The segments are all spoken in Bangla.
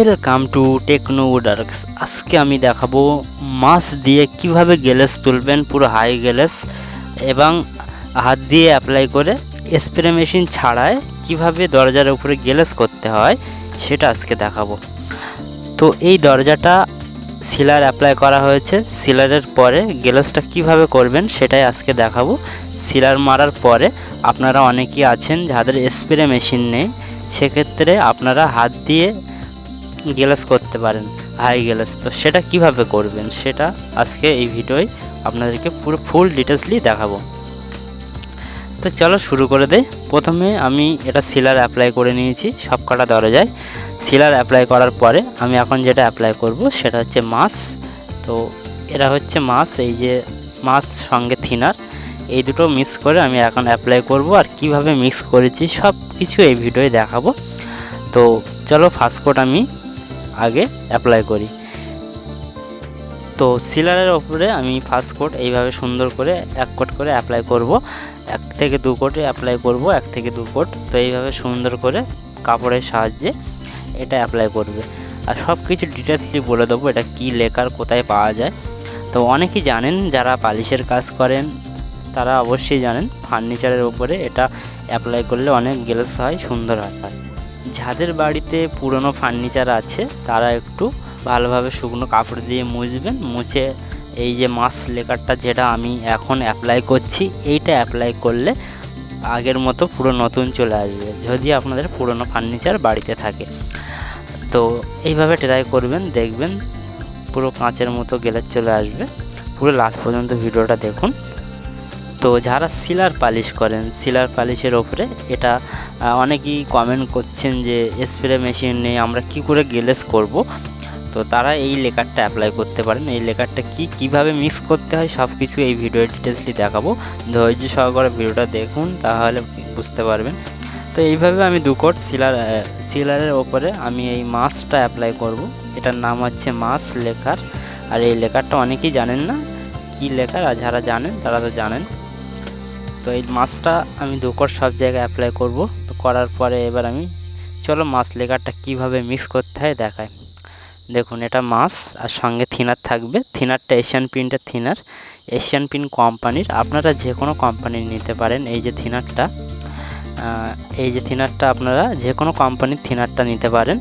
ওয়েলকাম টু টেকনো উডার্কস আজকে আমি দেখাবো মাছ দিয়ে কীভাবে গ্যালেস তুলবেন, পুরো হাই গ্যালেস, এবং হাত দিয়ে অ্যাপ্লাই করে স্প্রে মেশিন ছাড়ায় কীভাবে দরজার উপরে গ্যালেস করতে হয়, সেটা আজকে দেখাবো। তো এই দরজাটা সিলার অ্যাপ্লাই করা হয়েছে। সিলারের পরে গ্যালেসটা কীভাবে করবেন, সেটাই আজকে দেখাবো। সিলার মারার পরে আপনারা অনেকেই আছেন যাদের স্প্রে মেশিন নেই, সেক্ষেত্রে আপনারা হাত দিয়ে গ্লাস করতে পারেন, হাই গ্লাস। তো সেটা কীভাবে করবেন সেটা আজকে এই ভিডিওয় আপনাদেরকে পুরো ফুল ডিটেলসলি দেখাবো। তো চলো শুরু করে দেই। প্রথমে আমি এটা সিলার অ্যাপ্লাই করে নিয়েছি সব কটা দরজায় সিলার অ্যাপ্লাই করার পরে আমি এখন যেটা অ্যাপ্লাই করব সেটা হচ্ছে মাস তো এরা হচ্ছে মাস এই যে মাছ সঙ্গে থিনার এই দুটো মিক্স করে আমি এখন অ্যাপ্লাই করব আর কীভাবে মিক্স করেছি সব কিছু এই ভিডিওয় দেখাবো। তো চলো ফার্স্ট কোট আমি আগে অ্যাপ্লাই করি। তো সিলারের ওপরে আমি ফার্স্ট কোট এইভাবে সুন্দর করে এক কোট করে অ্যাপ্লাই করব। এক থেকে দু কোটে অ্যাপ্লাই করব, এক থেকে দু কোট তো এইভাবে সুন্দর করে কাপড়ের সাহায্যে এটা অ্যাপ্লাই করবে। আর সব কিছু ডিটেলসলি বলে দেবো এটা কী লেখার কোথায় পাওয়া যায়। তো অনেকেই জানেন যারা পালিশের কাজ করেন, তারা অবশ্যই জানেন ফার্নিচারের ওপরে এটা অ্যাপ্লাই করলে অনেক গ্লেস হয়, সুন্দর হয়। যাদের বাড়িতে পুরনো ফার্নিচার আছে, তারা একটু ভালোভাবে শুকনো কাপড় দিয়ে মুছবেন, মুছে এই যে মাস লেকারটা যেটা আমি এখন অ্যাপ্লাই করছি, এইটা অ্যাপ্লাই করলে আগের মতো পুরো নতুন চলে আসবে, যদি আপনাদের পুরনো ফার্নিচার বাড়িতে থাকে। তো এইভাবে ট্রাই করবেন, দেখবেন পুরো কাঁচের মতো গেলে চলে আসবে। পুরো লাস্ট পর্যন্ত ভিডিওটা দেখুন। তো যারা সিলার পালিশ করেন সিলার পালিশের ওপরে এটা অনেকেই কমেন্ট করছেন যে স্প্রে মেশিন নেই, আমরা কি করে গেলেস করব? তো তারা এই লেকারটা অ্যাপ্লাই করতে পারেন। এই লেকারটা কি, কীভাবে মিক্স করতে হয় সব কিছু এই ভিডিও ডিটেলসলি দেখাবো। ধৈর্য সহকারে ভিডিওটা দেখুন, তাহলে বুঝতে পারবেন। তো এইভাবে আমি দু কোট সিলার সিলারের ওপরে আমি এই মাছটা অ্যাপ্লাই করব। এটার নাম হচ্ছে মাছ লেকার। আর এই লেকারটা অনেকেই জানেন না, কি লেখার আর যারা জানেন, তারা তো জানেন। তো এই মাছটা আমি দুকর সব জায়গায় অ্যাপ্লাই করব। তো করার পরে এবার আমি, চলো মাছ লেকারটা কীভাবে মিক্স করতে হয় দেখায় দেখুন, এটা মাছ আর সঙ্গে থিনার থাকবে। থিনারটা এশিয়ান প্রিন্টের থিনার এশিয়ান প্রিন্ট কোম্পানির। আপনারা যে কোনো কোম্পানির নিতে পারেন এই যে থিনারটা। এই যে থিনারটা আপনারা যে কোনো কোম্পানির থিনারটা নিতে পারেন।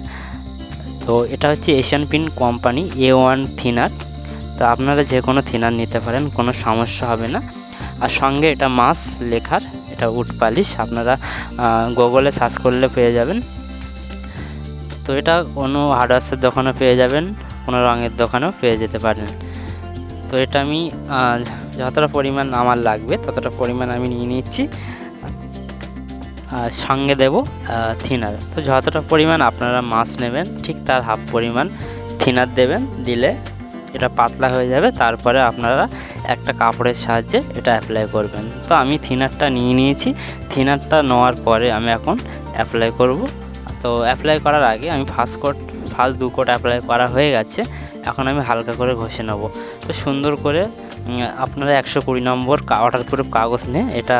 তো এটা হচ্ছে Asian print company A one thinner. তো আপনারা যে কোনো থিনার নিতে পারেন, কোনো সমস্যা হবে না। আর সঙ্গে এটা মাছ লেখার, এটা উড পালিশ, আপনারা গুগলে সার্চ করলে পেয়ে যাবেন। তো এটা কোনো হার্ডওয়ার্সের দোকানে পেয়ে যাবেন, কোনো রঙের দোকানেও পেয়ে যেতে পারেন। তো এটা আমি যতটা পরিমাণ আমার লাগবে, ততটা পরিমাণ আমি নিয়ে নিচ্ছি। আর সঙ্গে দেব থিনার তো যতটা পরিমাণ আপনারা মাছ নেবেন, ঠিক তার হাফ পরিমাণ থিনার দেবেন, দিলে এটা পাতলা হয়ে যাবে, তারপরে আপনারা একটা কাপড়ের সাহায্যে এটা অ্যাপ্লাই করবেন। তো আমি থিনারটা নিয়ে নিয়েছি। থিনারটা নেওয়ার পরে আমি এখন অ্যাপ্লাই করব। তো অ্যাপ্লাই করার আগে আমি ফার্স্ট কোট ফার্স্ট দু কোট অ্যাপ্লাই করা হয়ে গেছে। এখন আমি হালকা করে ঘষে নেব। তো সুন্দর করে আপনারা একশো কুড়ি নম্বর ওয়াটার প্রুফ কাগজ নিয়ে এটা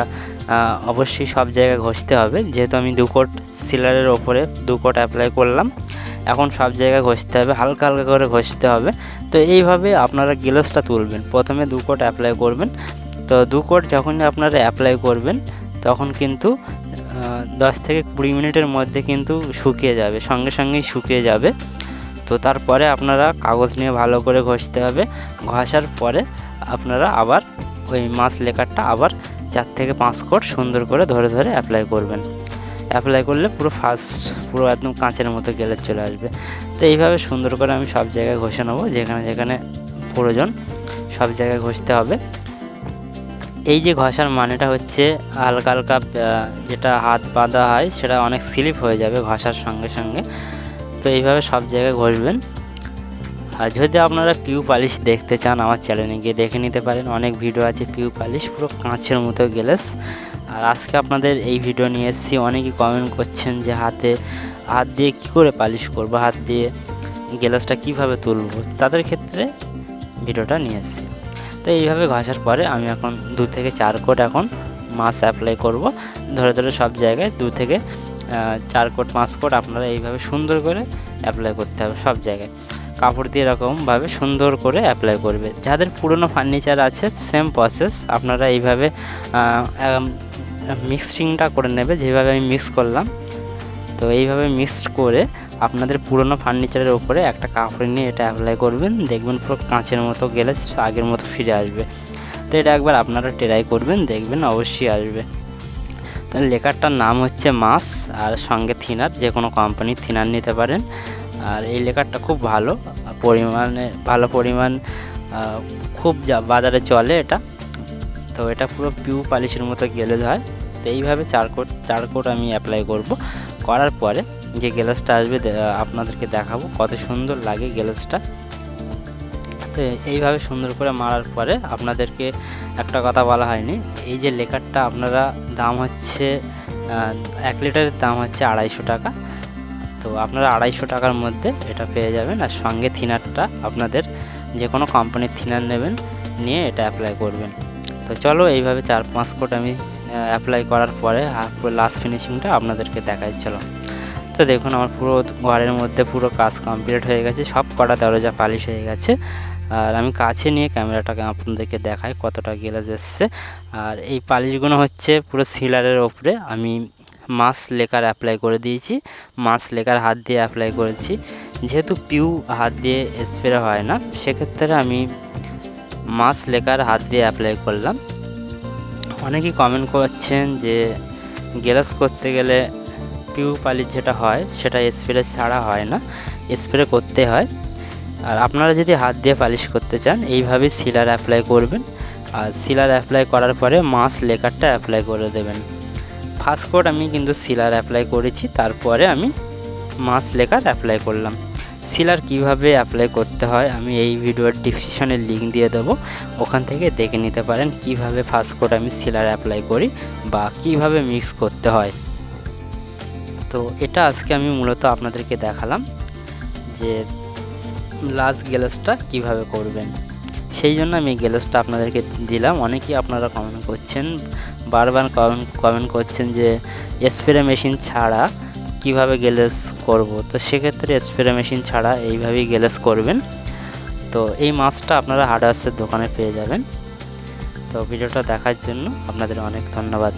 অবশ্যই সব জায়গায় ঘষতে হবে। যেহেতু আমি দু কোট সিলারের ওপরে দু কোট অ্যাপ্লাই করলাম, এখন সব জায়গায় ঘষতে হবে। হালকা হালকা করে ঘষতে হবে। তো এইভাবে আপনারা গ্লাসটা তুলবেন। প্রথমে দু কোট অ্যাপ্লাই করবেন। তো দু কোট যখনই আপনারা অ্যাপ্লাই করবেন, তখন কিন্তু দশ থেকে কুড়ি মিনিটের মধ্যে কিন্তু শুকিয়ে যাবে, সঙ্গে সঙ্গেই শুকিয়ে যাবে। তো তারপরে আপনারা কাগজ নিয়ে ভালো করে ঘষতে হবে। ঘষার পরে আপনারা আবার ওই মাছ লেকারটা আবার চার থেকে পাঁচ কোট সুন্দর করে ধরে ধরে অ্যাপ্লাই করবেন। অ্যাপ্লাই করলে পুরো ফার্স্ট পুরো একদম কাঁচের মতো গেলে চলে আসবে। তো এইভাবে সুন্দর করে আমি সব জায়গায় ঘষে নেব, যেখানে যেখানে প্রয়োজন সব জায়গায় ঘষতে হবে। এই যে ঘষার মানেটা হচ্ছে হালকা হালকা যেটা হাত বাঁধা হয়, সেটা অনেক স্লিপ হয়ে যাবে ঘষার সঙ্গে সঙ্গে। তো এইভাবে সব জায়গায় ঘষবেন। আর যদি আপনারা পিউ পালিশ দেখতে চান, আমার চ্যানেলে গিয়ে দেখে নিতে পারেন। অনেক ভিডিও আছে পিউ পালিশ পুরো কাঁচের মতো গেলেস। আর আজকে আপনাদের এই ভিডিও নিয়ে এসেছি। অনেকেই কমেন্ট করছেন যে হাতে, হাত দিয়ে কি করে পালিশ করব? হাত দিয়ে গ্লাসটা কীভাবে তুলব? তাদের ক্ষেত্রে ভিডিওটা নিয়ে এসেছি। তো এইভাবে ঘষার পরে আমি এখন দু থেকে চার কোট এখন মাছ অ্যাপ্লাই করব। ধরে ধরে সব জায়গায় দু থেকে চার কোট, পাঁচ কোট আপনারা এইভাবে সুন্দর করে অ্যাপ্লাই করতে হবে সব জায়গায়। কাপড় দিয়ে এরকমভাবে সুন্দর করে অ্যাপ্লাই করবে। যাদের পুরনো ফার্নিচার আছে সেম প্রসেস আপনারা এইভাবে মিক্সিংটা করে নেবে, যেভাবে আমি মিক্স করলাম। তো এইভাবে মিক্সড করে আপনাদের পুরনো ফার্নিচারের ওপরে একটা কাপড় নিয়ে এটা অ্যাপ্লাই করবেন। দেখবেন পুরো কাঁচের মতো গেলে আগের মতো ফিরে আসবে। তো এটা একবার আপনারা ট্রাই করবেন, দেখবেন অবশ্যই আসবে। তো লেখারটার নাম হচ্ছে মাস, আর সঙ্গে থিনার যে কোনো কোম্পানির থিনার নিতে পারেন। আর এই লেখারটা খুব ভালো, পরিমাণে, ভালো পরিমাণ খুব যা- বাজারে চলে এটা। তো এটা পুরো পিউ পালিশের মতো গেলে হয়। তো এইভাবে চার কোট চার কোট আমি অ্যাপ্লাই করব। করার পরে যে গ্লাসটা আসবে আপনাদেরকে দেখাবো কত সুন্দর লাগে গ্লাসটা তো এইভাবে সুন্দর করে মারার পরে আপনাদেরকে একটা কথা বলা হয়নি। এই যে লেকারটা আপনারা দাম হচ্ছে এক লিটারের দাম হচ্ছে আড়াইশো টাকা। তো আপনারা আড়াইশো টাকার মধ্যে এটা পেয়ে যাবেন। আর সঙ্গে থিনারটা আপনাদের যে কোনো কোম্পানির থিনার নেবেন, নিয়ে এটা অ্যাপ্লাই করবেন। তো চলো এইভাবে চার পাঁচ কোট আমি অ্যাপ্লাই করার পরে পুরো লাস্ট ফিনিশিংটা আপনাদেরকে দেখাই, চলো। তো দেখুন আমার পুরো ঘরের মধ্যে পুরো কাজ কমপ্লিট হয়ে গেছে, সব কটা দরজা পালিশ হয়ে গেছে। আর আমি কাছে নিয়ে ক্যামেরাটাকে আপনাদেরকে দেখাই কতটা গ্লাস এসছে। আর এই পালিশগুলো হচ্ছে পুরো সিলারের ওপরে, আমি মাস লেকার অ্যাপ্লাই করে দিয়েছি, মাস লেকার হাত দিয়ে অ্যাপ্লাই করেছি। যেহেতু পিউ হাত দিয়ে স্প্রে হয় না, সেক্ষেত্রে আমি মাস লেকার হাত দিয়ে অ্যাপ্লাই করলাম। অনেকেই কমেন্ট করছেন যে গ্লাস করতে গেলে পিউ পালিশ যেটা হয়, সেটা স্প্রে ছাড়া হয় না স্প্রে করতে হয়। আর আপনারা যদি হাত দিয়ে পালিশ করতে চান এইভাবে সিলার অ্যাপ্লাই করবেন। আর সিলার অ্যাপ্লাই করার পরে মাস লেকারটা অ্যাপ্লাই করে দেবেন। ফার্স্ট কোট আমি কিন্তু সিলার অ্যাপ্লাই করেছি, তারপরে আমি মাস লেকার অ্যাপ্লাই করলাম। সিলার কীভাবে অ্যাপ্লাই করতে হয় আমি এই ভিডিওর ডিসক্রিপশনে লিঙ্ক দিয়ে দেবো। ওখান থেকে দেখে নিতে পারেন কীভাবে ফার্স্ট কোট আমি সিলার অ্যাপ্লাই করি বা কীভাবে মিক্স করতে হয়। তো এটা আজকে আমি মূলত আপনাদেরকে দেখালাম যে লাস্ট গ্যালাসটা কীভাবে করবেন। সেই জন্য আমি গ্যালাসটা আপনাদেরকে দিলাম। অনেকেই আপনারা কমেন্ট করছেন বারবার কমেন্ট কমেন্ট করছেন যে স্প্রে মেশিন ছাড়া কীভাবে গ্যালেস করব? তো সেক্ষেত্রে স্প্রে মেশিন ছাড়া এইভাবেই গ্যালেস করবেন। তো এই মাছটা আপনারা হার্ডওয়ার্সের দোকানে পেয়ে যাবেন। তো ভিডিওটা দেখার জন্য আপনাদের অনেক ধন্যবাদ।